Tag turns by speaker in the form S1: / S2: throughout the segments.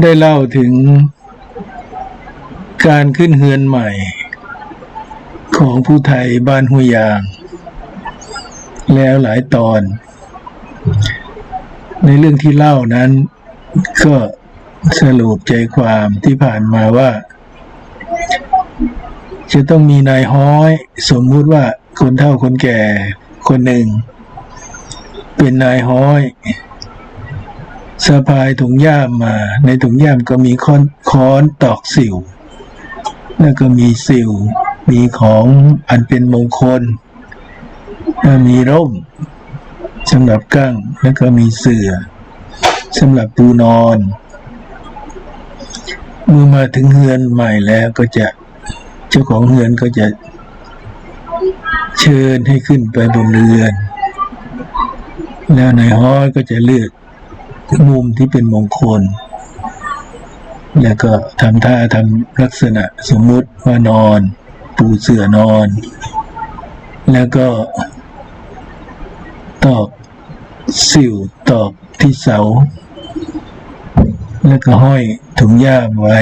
S1: ได้เล่าถึงการขึ้นเฮือนใหม่ ของผู้ไทยบ้านห้วยยาง แล้วหลายตอน ในเรื่องที่เล่านั้น ก็สรุปใจความที่ผ่านมาว่า จะต้องมีนายห้อย สมมุติว่าคนเฒ่าคนแก่คนหนึ่ง เป็นนายห้อย สะพายถุงย่ามมา ในถุงย่ามก็มีค้อนค้อนตอกสิว แล้วก็มีสิว มีของอันเป็นมงคล มีร่มสำหรับกั้ง แล้วก็มีเสือ่อสำหรับปูนอน เมื่อมาถึงเฮือนใหม่แล้วก็จะเจ้าของเฮือนก็จะเชิญให้ขึ้นไปบนเรือน แล้วนายฮ้อยก็จะเลือก มุมที่เป็นมงคล แล้วก็ทำท่าทำลักษณะสมมุติว่านอน ปูเสื่อนอน แล้วก็ตอกสิวตอกที่เสา แล้วก็ห้อยถุงย่ามไว้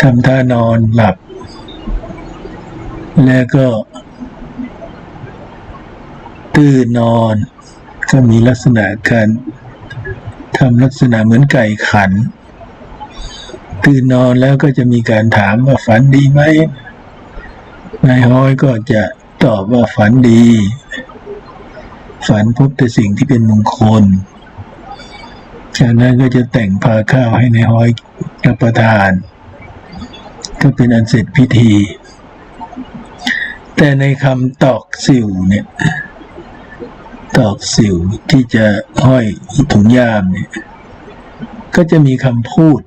S1: ทำท่านอนหลับ แล้วก็ ตื่นนอน ก็มีลักษณะการำลักษณะเหมือนไก่ขัน ตื่นนอนแล้วก็จะมีการถามว่าฝันดีไหมนายห้อยก็จะตอบว่าฝันดี ฝันพบแต่สิ่งที่เป็นมงคลจากนั้นก็จะแต่งพาข้าวให้ในายห้อยรับประทาน ก็เป็นอันเสร็จพิธี แต่ในคำตอกสิวเนี่ย ตอกสิวที่จะห้อยถุงยามเนี่ย ก็จะมีคำพูด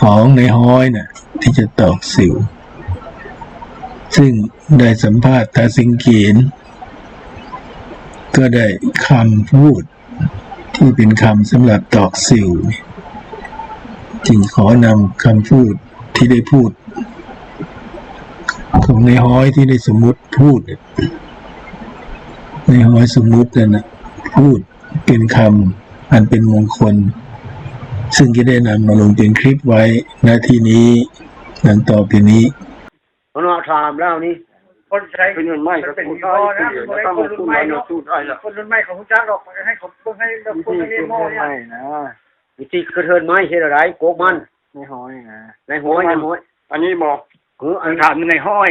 S1: ของในห้อยน่ะ ที่จะตอกสิว ซึ่งได้สัมภาษณ์ตาสิงเกียนก็ได้คำพูด ที่เป็นคำสำหรับตอกสิวจึงขอนำคำพูดที่ได้พูด ของในห้อยที่ได้สมมติพูดเนี่ย ในห้อยสมมุตินั่นนะพูดเป็นคำอันเป็นมงคล ซึ่งจะได้นำมาลงเป็นคลิปไว้ณที่นี้ดังต่อไปนี้
S2: เพราะว่าถามแล้วนี่
S3: คนใช้
S4: เป็นเงินไม่ก็
S3: เป็น
S4: พูด
S3: ยี่
S4: ได้
S3: ห้อนะ
S4: เดี๋ยว
S3: คน
S4: ต้อง
S3: รุ่
S4: พู
S3: น
S4: ด
S3: ใหม่
S4: ได้
S3: เนาะ
S4: พูดได้ละ
S3: คนรุ่นใหม่ของจ้างหรอกให้เขาเพิ่งให้เรา
S4: วิ
S3: เพิ่ง
S4: ธี
S3: ให้เรียน
S4: คุณ
S3: โม่
S4: เงิน
S3: เนี่ย
S4: ไม่นะ
S2: วิธีกระเทินไม้เฮ็ดอะไรโกกมัน
S4: ไม่ห้อยนะ
S2: ในห้อยในห้อย
S4: อันนี้บอก
S2: เอออั
S3: อั
S2: น
S3: นถามในห้อย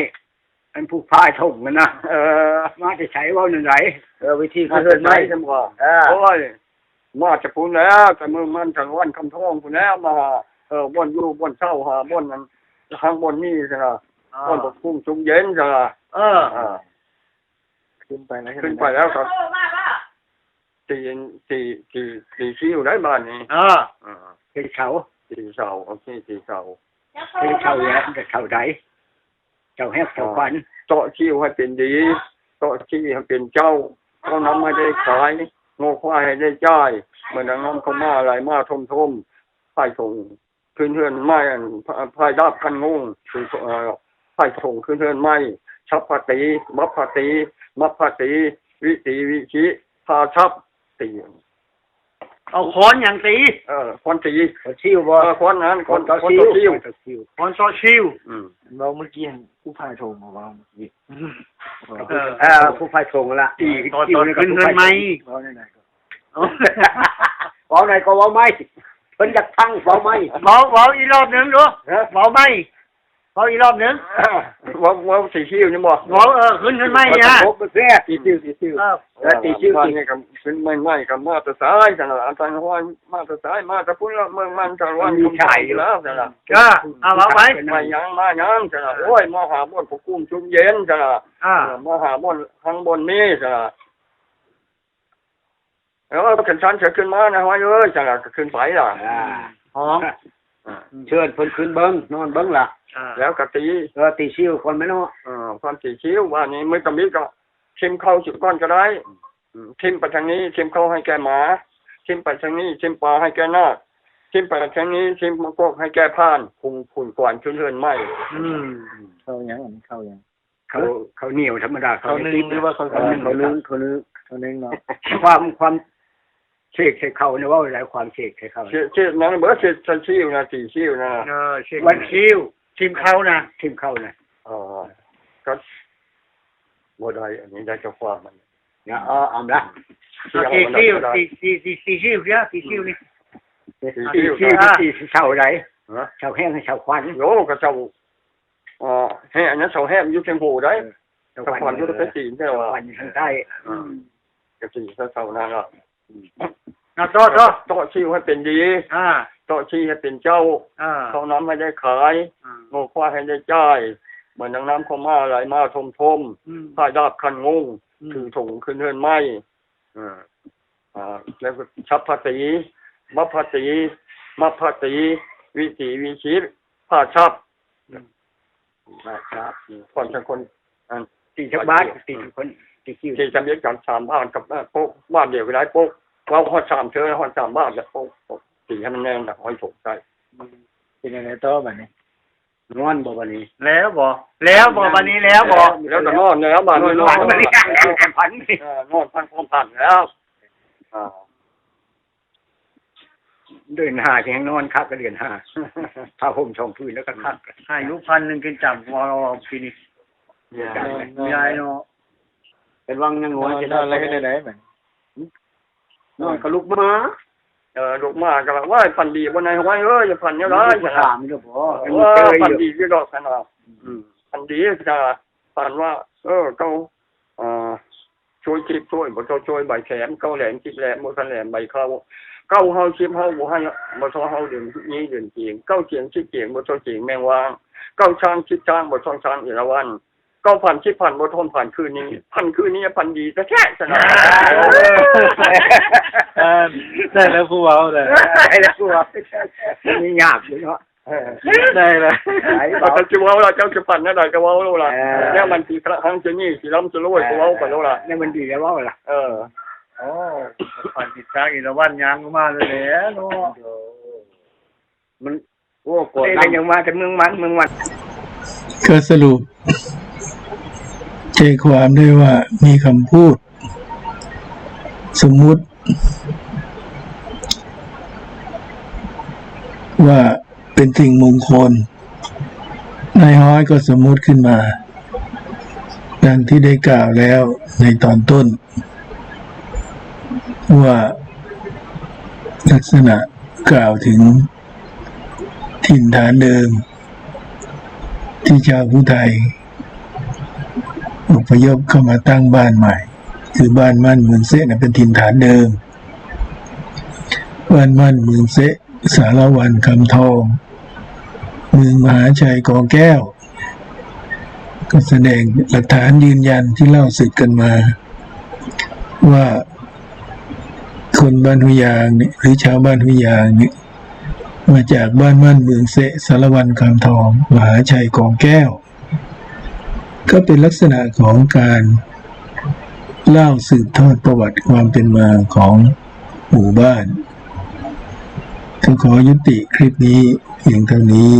S3: อันผู้พายถงกันนะ
S4: เออ
S3: มาจะใช้ว่าหนึ่งไหน
S2: เออวิธีก
S4: อา
S2: ระ
S4: จ
S2: เทิ
S4: จะ
S2: น
S4: ไม่
S2: ไม้
S4: ใช่บอก
S2: เออ
S4: โอ้ยมาจะพูดแล้วแต่มือมันทางวันคำท้องพูดแล้วมาเออบนอยู่บนเศร้าหาบนนั้นข้างบนนี่ใช่ไหมบนปกคุ้มชุมเย็นใช่ไหม
S2: เออ
S4: อ่า
S5: ขึ้นไปแล้ว
S4: ขึ้นไปแล้วก็ตีตีตีตีชิวได้บ้านนี้
S3: เออ
S4: อ่า
S3: เป็นเขา
S4: ตีเสาโอเคตีเสา
S3: เป็นเขาแล้วแต่เขาใด เจ้าแฮกเจ้าควัน
S4: เจาะชิวให้เป็นดีเจาะชิวให้เป็นเจ้าเขานำไม่ได้ขายโง่ควายให้ได้จ่ายเหมือนน้ำเขามาอะไรมาทมทมไผ่ส่งขึ้นเทือนไม้ไผ่ดับคันงงคือไผ่ส่งขึ้นเทือนไม้ชับพาตีมับพาตีมับพาตีวิตีวิชิพาชับตี
S3: เอาค้อนอย่างตี
S4: เออคนตี
S2: เขาชิว
S4: เอ
S2: บ่
S4: อคนนั้นคน
S2: ต่อ
S4: คน
S2: ชิ
S4: ตัว
S2: ว
S4: ชิว
S3: ค้อนซอชิว
S4: อืม
S5: เราเมื่อกี้เห็นผู้พายโทรมาว่าเมื่อกี้
S3: เออ
S2: เออผู้พายถงละ
S3: ตีตอนตอนขึ้นเงินไหม
S5: เพราะไหนๆก็
S2: เว้าไหนก็เว้าไม่เพิ่นอยากทั้งเว้าไม่
S3: เบาเบาอีกรอบหนึ่งดูเบาไหม เบาอีกรอบหนึ่ง
S4: ว่าว่าสีชิวนี่บ่
S3: เบาเออขึ้นเงินไหมเนี่ย
S2: พบแค่
S4: ตีชิวตีชิว
S3: เออ
S2: เออตีชื่อ
S4: บ้าน
S2: ตี
S4: นี่กับขึ้นไม่ไม่กับมาตรสายจังละอันตันห้อยมาตรสายมาตรพุ่นละเมืองมันจังวันคำไทยแล้วจังละ
S3: ก็เอาเบาไว้
S4: มายังมายังจังละโอ้ยมาหาบนผู้กุ้มชุมเย็นจังละ
S3: อ่า
S4: มาหาบนข้างบนนี้จังละแล้วก็ขึ้นชั้นจะขึ้นมานะห้อยเอ้ยจังละก็ขึ้นไปล่ะ
S2: อ่า
S3: ห้อง
S2: เชิญเพิ่นขึ้นเบิ่งนอนเบิ่งล่ะ
S4: แล้วก็ตี
S2: เออตีชิวคนไม่เนาะ
S4: เอ่อความตีชิวว่านี้ไม่ต้องมีก็ชิมเข้าจุดก้อนก็ได้อืมชิมไปทางนี้ชิมเข้าให้แกหมาชิมไปทางนี้ชิมปลาให้แกนาคชิมไปทางนี้ชิมมะกอกให้แกผ่านพุงผุนกวนชุนเทินไหม
S3: อืม
S5: เข้ายังอันนี้เข้ายัง
S3: เขาเขาเหนียวธรรมดาเขา
S5: เขา
S3: ไม่
S5: นึ่
S3: ติ
S5: ง
S3: ด
S5: หรือว่าเขา
S2: เขานึงเขานึงเขานึง
S5: เขานึ่งเนาะ
S2: ความความ
S3: เชกใส่เขาเนี่ยว่าอะไรความเชกใส่เขา
S4: เช็ดเช็ดนั่นเบอร์เช็ดชั้นชิวนะสี่ชิวนะ
S3: เออเชก
S2: วันคิวทีมเขานะ
S3: ทิมเข้านะ
S4: อ๋อก็บ่ได้อันนี้ได้เจ้าความมัน
S3: เนี่ยเออเอาละ
S2: สี่คิวสี่สี่สี่สี่คิวเนี่ยสี่คิวนี่
S4: สี่
S3: ที่
S4: ชิว
S3: ที่ที่เสาไร
S4: ฮะ
S3: เสาแห้งให้เสาควัน
S4: โยก็เจ้าอ่าแห่อันนั้นเสาแห่อยู่เชียงภูได้
S3: เสา
S4: เสา
S3: ค
S4: ข
S3: วั
S4: วันนอยู่ที่จีนใช่
S3: เสา
S4: ไหม
S3: ควันอยู่ทางใต้
S4: ก็จีนเสานั่นก็
S2: นะต่อต่อ
S4: โต๊ะชิวให้เป็นดี
S2: อ่า
S4: โต๊ะชีให้เป็นเจ้า
S2: อ่า
S4: เขาน้ำไม่ได้ขาย
S2: อ่า
S4: โง่ควายให้ได้จ่ายเหมือนดังน้ำเข้ามาไหลมาทมทม
S2: อืม
S4: ผ้าดาบคันงง
S2: อืม
S4: ถือถุงขึ้นเฮือนไม้อ่าอ่าแล้วก็ชับภาษีมัพภาษีมัพภาษีวิถีวิชิตผ้าชับ
S3: ครับ
S4: คนทั้งคนอัน
S3: ตีชักบ้านตีคนตีคิว
S4: ที่จำเรียกกันสามบ้านกับโป๊กบ้านเดียวกันได้โป๊ก เราหอดสามเธอหอดสามบ้านแล้วโป๊กโป๊กสีให้มันแน่นนะห้อยถุงใส่
S5: เป็นยังไงต่อแบบนี้
S3: นอนบ่วันนี้
S2: แล้วบ่แล้วบ่วันนี้แล้วบ่
S4: แล้วก็นอนแล้วบ้าน
S3: นอน
S4: น
S3: น
S4: อ
S3: อนนวันนี้แล้วแค่พัน
S4: เออนอนพันความผ่านแล้วอ่า
S3: เดินหาแข่งนอนคักก็เดือนห้าผ้าห่มชองพื้นแล้วก็คัก
S2: ให้ลูกพันหนึ่งกินจับวอลปีนี้ยายเนาะ
S3: เป็นวังยัง
S5: น
S3: ง
S5: อ
S3: อน
S5: น
S3: จะ
S5: น
S3: ได้
S5: อนอะไรกันได้ไหม
S3: นอนกับลูกม้า
S4: เออลูกมาก็ว่าพันดีบนไหนห้อยเอ้ยอย่าพันเนี่ยไร
S3: จะ
S4: จะ
S3: ถามนี่บ่
S4: ว่า
S3: เจอ
S4: พัน
S3: อยู่
S4: ดีที่ดอกขนาดพันดีจะพันว่า เออเขาอ่าช่วยชิบช่วยบ่ช่วยช่วยใบแขมเก้าแหลมชิบแหลมบ่ทันแหลมใบเข้าเก้าเฮาชิบเฮาบ่ให้บ่ทอเฮาเดือนนี้เดือนเจียงเก้าเจียงชิบเจียงบ่ทอเจียงแมงวางเก้าช้างชิบช้างบ่ทองช้างเอราวัณ เก้าพันชิบพันบ่ทนผ่านคืนนี้พันคืนนี้พันดีแท้ๆชนะ
S5: ได้แล้วผู้เอาเลย
S3: ไอ้ละกูว่ามียากอยู่เนาะ
S5: ได้แล้ว
S3: ไอ้
S4: เรา
S3: บ่
S4: จะว่าเราเจ้าจะปั่นนั่นใดก็ว่าโลละ
S3: เออ
S4: เนี่ยมันทีพระครั้งจะนี่สิล้ำจะรวยก็ว่ากันโลละ
S3: นี่มันดีแล้วว่าล่ะ
S4: เออ
S2: โอ้พันติดช้างอีละวันยางมาเลยแหละเนาะ
S3: มันโอ้โกรธกันยังมาแต่เมืองมันเมืองมัน
S1: ก็สรุป ใจความได้ว่ามีคำพูด สมมุติ ว่าเป็นสิ่งมงคลนายฮ้อยก็สมมุติขึ้นมา ดังที่ได้กล่าวแล้วในตอนต้น ว่าลักษณะกล่าวถึงถิ่นฐานเดิม ที่ชาวผู้ไทย อพยพเข้ามาตั้งบ้านใหม่ คือบ้านมั่นเมืองเซะนเป็นถิ่นฐานเดิม บ้านมั่นเมืองเซะสารวันคำทอง เมืองมหาชัยกอแก้ว ก็แสดงหลักฐานยืนยันที่เล่าสืบกันมา ว่าคนบ้านหุยางเนี่ยหรือชาวบ้านหุยางเนี่ยมาจากบ้านมั่นเมืองเสะสารวันคำทอง มหาชัยกองแก้ว ก็เป็นลักษณะของการเล่าสืบทอดประวัติความเป็นมาของหมู่บ้านก็ขอยุติคลิปนี้เพียงเท่านี้